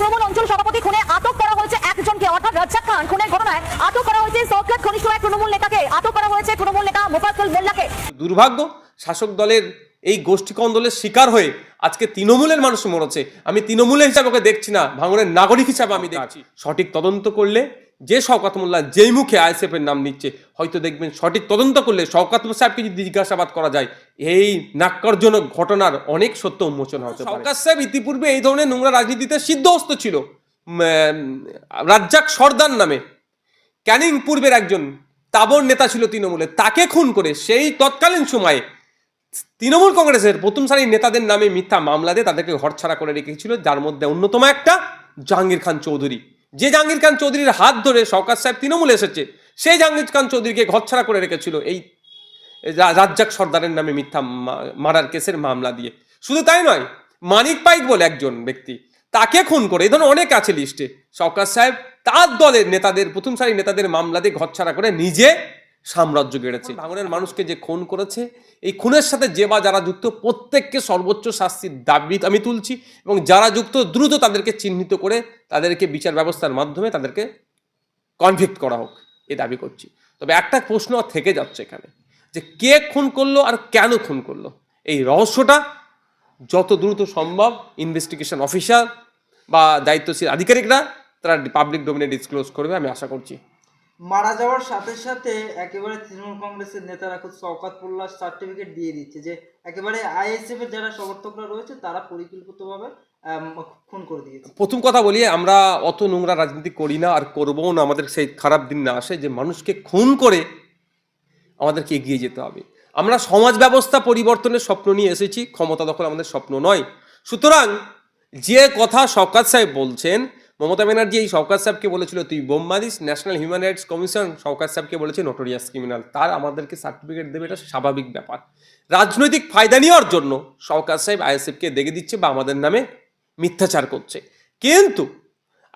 তৃণমূল অঞ্চল সভাপতি খুনে আটক করা হয়েছে একজনকে। অর্থাৎ রাজ্জাক খান খুনের ঘটনায় আটক করা হয়েছে সরকার ঘনিষ্ঠ এক তৃণমূল নেতাকে। আটক করা হয়েছে তৃণমূল নেতা মোফাজ্জল মোল্লাকে দুর্ভাগ্য, শাসক দলের এই গোষ্ঠী কন্দলের শিকার হয়ে আজকে তৃণমূলের মানুষ মরেছে। আমি তৃণমূলের হিসাবে ওকে দেখছি না, ভাঙনের নাগরিক হিসাবে আমি দেখছি। সঠিক তদন্ত করলে যে শওকাত মোল্লা যেই মুখে আইএসএফ এর নাম নিচ্ছে, হয়তো দেখবেন সঠিক তদন্ত করলে শওকাত সাহেবকে যদি জিজ্ঞাসাবাদ করা যায়, এই নাক্করজনক ঘটনার অনেক সত্য উন্মোচন হতে শওকাত সাহেব ইতিপূর্বে এই ধরনের নোংরা রাজনীতিতে সিদ্ধহস্ত ছিল। রাজ্জাক সর্দার নামে। ক্যানিং পূর্বের একজন তাবর নেতা ছিল তৃণমূলে, তাকে খুন করে সেই তৎকালীন সময়ে তৃণমূল কংগ্রেসের প্রথম সারির নেতাদের নামে মিথ্যা মামলা দিয়ে তাদেরকে ঘরছাড়া করে রেখেছিল, যার মধ্যে অন্যতম একটা জাহাঙ্গীর খান চৌধুরী। যে জাহাঙ্গীর খান চৌধুরীর হাত ধরে সরকার সাহেব তৃণমূলে এসেছে, সেই জাহাঙ্গীর খান চৌধুরীকে ঘরছাড়া করে রেখেছিল এই রাজ্জাক সর্দারের নামে মিথ্যা মারার কেসের মামলা দিয়ে। শুধু তাই নয়, মানিক পাইক বলে একজন ব্যক্তি, তাকে খুন করে, এই ধরনের অনেক আছে লিস্টে সরকার সাহেব তার দলের নেতাদের, প্রথম সারি নেতাদের মামলা দিয়ে ঘরছাড়া করে নিজে সাম্রাজ্য গেড়েছে। ভাঙনের মানুষকে যে খুন করেছে, এই খুনের সাথে যে বা যারা যুক্ত, প্রত্যেককে সর্বোচ্চ শাস্তির দাবি আমি তুলছি এবং যারা যুক্ত, দ্রুত তাদেরকে চিহ্নিত করে তাদেরকে বিচার ব্যবস্থার মাধ্যমে তাদেরকে কনভিক্ট করা হোক, এ দাবি করছি। তবে একটা প্রশ্ন থেকে যাচ্ছে এখানে, যে কে খুন করল আর কেন খুন করল? এই রহস্যটা যত দ্রুত সম্ভব ইনভেস্টিগেশন অফিসার বা দায়িত্বশীল আধিকারিকরা, তারা পাবলিক ডোমিনে ডিসক্লোজ করবে, আমি আশা করছি। মারা যাওয়ার সাথে সাথে একেবারে তৃণমূল কংগ্রেসের নেতারা খুব শওকাত মোল্লা সার্টিফিকেট দিয়ে দিচ্ছে যে একেবারে আইএসএফ এর যারা সমর্থকরা রয়েছে, তারা পরিকল্পিতভাবে খুন করে দিয়েছে। প্রথম কথা বলি, আমরা অত নোংরা রাজনীতি করি না আর করব না, আমাদের সেই খারাপ দিন না আসে যে মানুষকে খুন করে আমাদেরকে এগিয়ে যেতে হবে। আমরা সমাজ ব্যবস্থা পরিবর্তনের স্বপ্ন নিয়ে এসেছি, ক্ষমতা দখল আমাদের স্বপ্ন নয়। সুতরাং যে কথা শওকাত সাহেব বলছেন মমতা ব্যানার্জি এই শওকাত সাহেবকে বলেছিল, তুই বোম মারিস national human rights commission Shawkat সাহেবকে বলেছে নোটোরিয়াস ক্রিমিনাল তার আমাদেরকে সার্টিফিকেট দেবে, এটা স্বাভাবিক ব্যাপার। রাজনৈতিক ফায়দা নেওয়ার জন্য শওকাত সাহেব আইএসএফকে দেখে দিচ্ছে বা আমাদের নামে মিথ্যাচার করছে। কিন্তু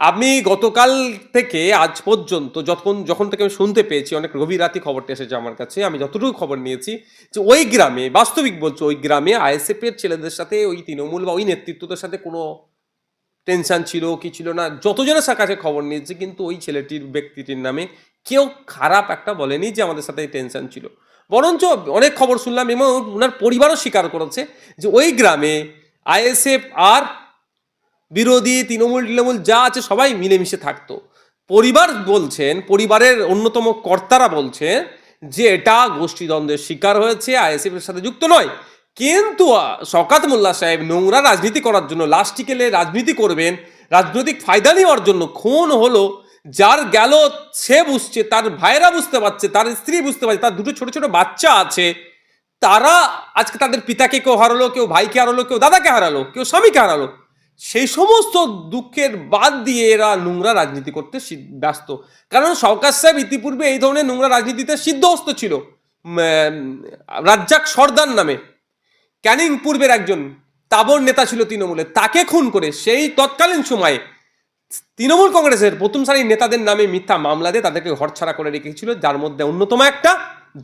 আমি গতকাল থেকে আজ পর্যন্ত যখন যখন থেকে আমি শুনতে পেয়েছি, অনেক গভীর রাতে খবরটা এসেছে আমার কাছে, আমি যতটুকু খবর নিয়েছি যে ওই গ্রামে, বাস্তবিক বলছো, ওই গ্রামে আইএসএফের ছেলেদের সাথে ওই তৃণমূল বা ওই নেতৃত্বদের সাথে কোনো টেনশন ছিল, কি ছিল না, যতজনের কাছে খবর নিয়েছে, কিন্তু ওই ছেলেটির ব্যক্তিটির নামে কেউ খারাপ একটা বলেনি যে আমাদের সাথে টেনশন ছিল। বরঞ্চ অনেক খবর শুনলাম এবং ওনার পরিবারও স্বীকার করেছে যে ওই গ্রামে আইএসএফ আর বিরোধী তৃণমূল তৃণমূল যা আছে সবাই মিলেমিশে থাকতো। পরিবার বলছেন, পরিবারের অন্যতম কর্তারা বলছেন যে এটা গোষ্ঠীদ্বন্দ্বের শিকার হয়েছে আইএসএফ এর সাথে যুক্ত নয়। কিন্তু আহ, শওকাত মোল্লা সাহেব নোংরা রাজনীতি করার জন্য লাস্টিকেলে রাজনীতি করবেন রাজনৈতিক ফায়দা নেওয়ার জন্য খুন হলো যার গেল সে বুঝছে তার ভাইরা বুঝতে পারছে তার স্ত্রী বুঝতে পারছে তার দুটো ছোট ছোট বাচ্চা আছে তারা আজকে তাদের পিতাকে কেউ হারালো কেউ ভাইকে হারালো কেউ দাদাকে হারালো কেউ স্বামীকে হারালো সেই সমস্ত দুঃখের বাদ দিয়ে এরা নোংরা রাজনীতি করতে ব্যস্ত। কারণ সরকার সাহেব ইতিপূর্বে এই ধরনের নোংরা রাজনীতিতে সিদ্ধহস্ত ছিল রাজ্জাক সর্দার নামে। ক্যানিং পূর্বের একজন তাবর নেতা ছিল তৃণমূলে, তাকে খুন করে সেই তৎকালীন সময়ে তৃণমূল কংগ্রেসের প্রথম সারির নেতাদের নামে মিথ্যা মামলা দিয়ে তাদেরকে ঘরছাড়া করে রেখেছিল, যার মধ্যে অন্যতম একটা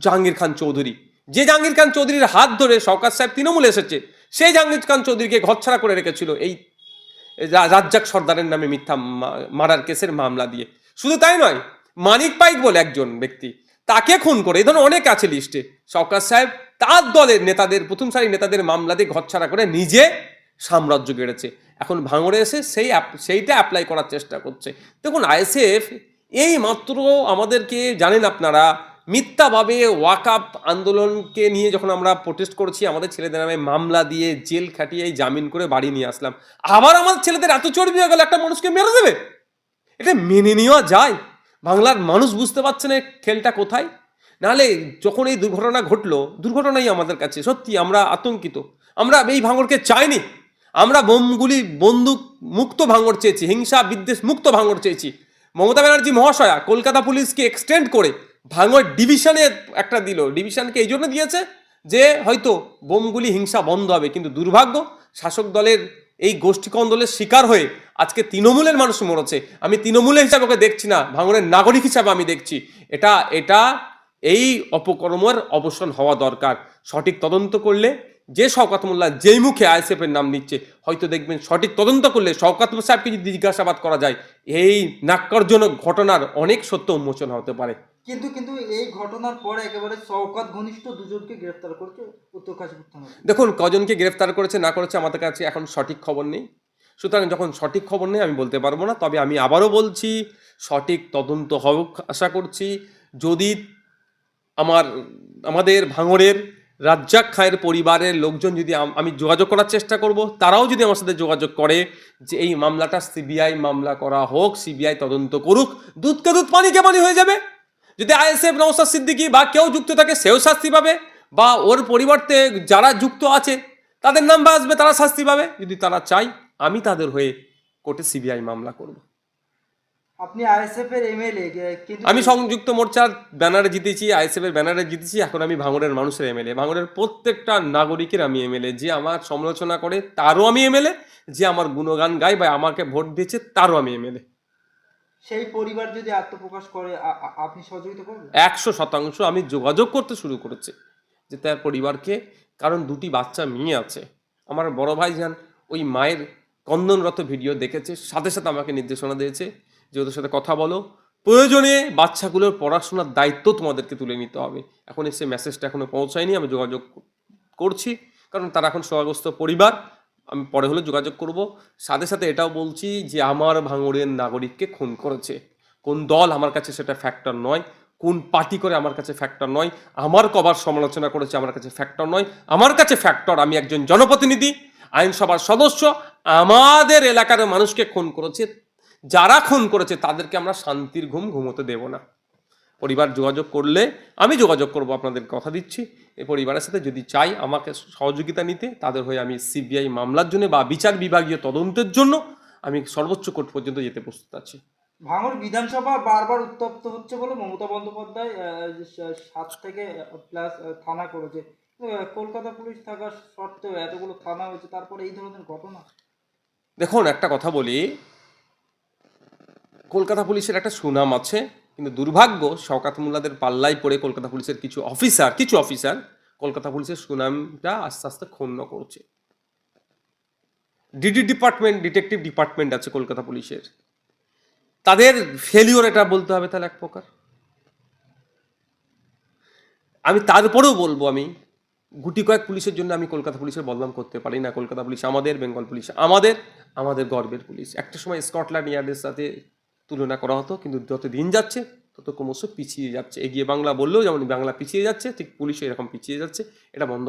জাহাঙ্গীর খান চৌধুরী। যে জাহাঙ্গীর খান চৌধুরীর হাত ধরে সরকার সাহেব তৃণমূলে এসেছে সেই জাহাঙ্গীর খান চৌধুরীকে ঘরছাড়া করে রেখেছিল এই রাজ্জাক সর্দারের নামে মিথ্যা মারার কেসের মামলা দিয়ে। শুধু তাই নয়, মানিক পাইক বলে একজন ব্যক্তি, তাকে খুন করে, এই ধরনের অনেক আছে লিস্টে সরকার সাহেব তার দলের নেতাদের, প্রথম সারি নেতাদের মামলা দিয়ে ঘরছাড়া করে নিজে সাম্রাজ্য গেড়েছে। এখন ভাঙড়ে এসে সেই সেইটা অ্যাপ্লাই করার চেষ্টা করছে। দেখুন, আইএসএফ এই মাত্র আমাদেরকে, জানেন আপনারা, মিথ্যাভাবে ওয়াকআপ আন্দোলনকে নিয়ে যখন আমরা প্রোটেস্ট করছি, আমাদের ছেলেদের নামে মামলা দিয়ে জেল খাটিয়ে জামিন করে বাড়ি নিয়ে আসলাম। আবার আমাদের ছেলেদের এত চর্বি হয়ে গেল, একটা মানুষকে মেরে দেবে? এটা মেনে নেওয়া যায়। বাংলার মানুষ বুঝতে পারছে না খেলটা কোথায়। নাহলে যখন এই দুর্ঘটনা ঘটলো, দুর্ঘটনাই আমাদের কাছে, সত্যি আমরা আতঙ্কিত। আমরা এই ভাঙরকে চাইনি। আমরা বোমগুলি বন্দুক মুক্ত ভাঙর চেয়েছি, হিংসা বিদ্বেষ মুক্ত ভাঙর চেয়েছি। মমতা ব্যানার্জি মহাশয়া কলকাতা পুলিশকে এক্সটেন্ড করে ভাঙর ডিভিশনে একটা দিল। ডিভিশনকে এই জন্য দিয়েছে যে হয়তো বোমগুলি হিংসা বন্ধ হবে, কিন্তু দুর্ভাগ্য, শাসক দলের এই গোষ্ঠী কন্দলের শিকার হয়ে আজকে তৃণমূলের মানুষ মরেছে। আমি তৃণমূলের হিসাবে ওকে দেখছি না, ভাঙড়ের নাগরিক হিসাবে আমি দেখছি। এটা এটা এই অপকর্মের অবসান হওয়া দরকার। সঠিক তদন্ত করলে যে শওকাত মোল্লা যেই মুখে আইএসএফ এর নাম নিচ্ছে হয়তো দেখবেন সঠিক তদন্ত করলে শওকাত সাহেবকে যদি জিজ্ঞাসাবাদ করা যায় এই নাক্করজনক ঘটনার অনেক সত্য উন্মোচন হতে পারে। কিন্তু কিন্তু এই ঘটনার পরে একেবারে শওকাত ঘনিষ্ঠ দুজনকে গ্রেফতার করছে উত্তর কাশীপুর থানা দেখুন কজনকে গ্রেফতার করেছে না করেছে আমাদের কাছে এখন সঠিক খবর নেই। সুতরাং যখন সঠিক খবর নেই আমি বলতে পারব না। তবে আমি আবারও বলছি সঠিক তদন্ত হোক আশা করছি। যদি আমার, আমাদের ভাঙড়ের রাজ্জাক খায়ের পরিবারের লোকজন যদি আমি যোগাযোগ করার চেষ্টা করব, তারাও যদি আমার সাথে যোগাযোগ করে যে এই মামলাটা সিবিআই মামলা করা হোক, সিবিআই তদন্ত করুক, দুধকে দুধ পানিকে পানি হয়ে যাবে? যদি আইএসএফ নৌসাদ সিদ্দিকি বা কেউ যুক্ত থাকে, সেও শাস্তি পাবে, বা ওর পরিবর্তে যারা যুক্ত আছে, তাদের নাম আসবে তারা শাস্তি পাবে। যদি তারা চাই আমি তাদের হয়ে কোর্টে সিবিআই মামলা করব। আপনি আইএসএফ এর এমএলএ কিন্তু আমি সংযুক্ত মোর্চার ব্যানারে জিতেছি আইএসএফ এর ব্যানারে জিতেছি এখন আমি ভাঙড়ের মানুষের এমএলএ ভাঙড়ের প্রত্যেকটা নাগরিকের আমি এমএলএ যে আমার সমালোচনা করে তারও আমি এমএলএ যে আমার গুণগান গায় বা আমাকে ভোট দিয়েছে তারও আমি এমএলএ সেই পরিবার যদি আত্মপ্রকাশ করে আপনি সহযোগিতা করবেন? একশো শতাংশ আমি যোগাযোগ করতে শুরু করেছি যে তার পরিবারকে কারণ দুটি বাচ্চা মেয়ে আছে। আমার বড় ভাই যান ওই মায়ের কন্দনরত ভিডিও দেখেছে সাথে সাথে আমাকে নির্দেশনা দিয়েছে যে ওদের সাথে কথা বলো, প্রয়োজনে বাচ্চাগুলোর পড়াশোনার দায়িত্ব তোমাদেরকে তুলে নিতে হবে। এখন এসে মেসেজটা এখনও পৌঁছায়নি, আমি যোগাযোগ করছি, কারণ তারা এখন সোয়াগ্রস্ত পরিবার, আমি পরে হলে যোগাযোগ করব। সাথে সাথে এটাও বলছি যে আমার ভাঙড়ের নাগরিককে খুন করেছে। কোন দল আমার কাছে সেটা ফ্যাক্টর নয়, কোন পার্টি করে আমার কাছে ফ্যাক্টর নয়, আমার কবার সমালোচনা করেছে আমার কাছে ফ্যাক্টর নয়, আমার কাছে ফ্যাক্টর আমি একজন জনপ্রতিনিধি, আইনসভার সদস্য, আমাদের এলাকার মানুষকে খুন করেছে যারা খুন করেছে তাদেরকে আমরা শান্তির ঘুম ঘুমোতে দেব না। পরিবার যোগাযোগ করলে আমি যোগাযোগ করব আপনাদের কথা দিচ্ছি। এই পরিবারের সাথে যদি চাই আমাকে সহযোগিতা নিতে তাদের হয়ে আমি সিবিআই মামলার জন্য বা বিচার বিভাগীয় তদন্তের জন্য আমি সর্বোচ্চ কোর্ট পর্যন্ত যেতে প্রস্তুত আছি। ভাঙড় বিধানসভা বারবার উত্তপ্ত হচ্ছে বলে মমতা বন্দ্যোপাধ্যায় সাত থেকে প্লাস থানা করেছে। কলকাতা পুলিশ থাকা সত্ত্বেও এতগুলো থানা হয়েছে তারপরে এই ধরনের ঘটনা? দেখুন একটা কথা বলি কলকাতা পুলিশের একটা সুনাম আছে, কিন্তু দুর্ভাগ্য শওকাত মোল্লাদের পাল্লায় পড়ে কলকাতা পুলিশের কিছু অফিসার কিছু অফিসার কলকাতা পুলিশের সুনামটা আস্তে আস্তে ক্ষুণ্ণ করছে। ডিডি ডিপার্টমেন্ট, ডিটেকটিভ ডিপার্টমেন্ট আছে কলকাতা পুলিশের। তাদের ফেলিওর এটা বলতে হবে তাহলে এক প্রকার। আমি তারপরেও বলব আমি, গুটি কয়েক পুলিশের জন্য আমি কলকাতা পুলিশের বদনাম করতে পারি না। কলকাতা পুলিশ আমাদের, বেঙ্গল পুলিশ আমাদের আমাদের গর্বের পুলিশ। একটা সময় স্কটল্যান্ড ইয়ার্ডের সাথে তুলনা করা হতো, কিন্তু যত দিন যাচ্ছে তত ক্রমশ পিছিয়ে যাচ্ছে। এগিয়ে বাংলা বললেও যেমন বাংলা পিছিয়ে যাচ্ছে, ঠিক পুলিশও এরকম পিছিয়ে যাচ্ছে, এটা বন্ধ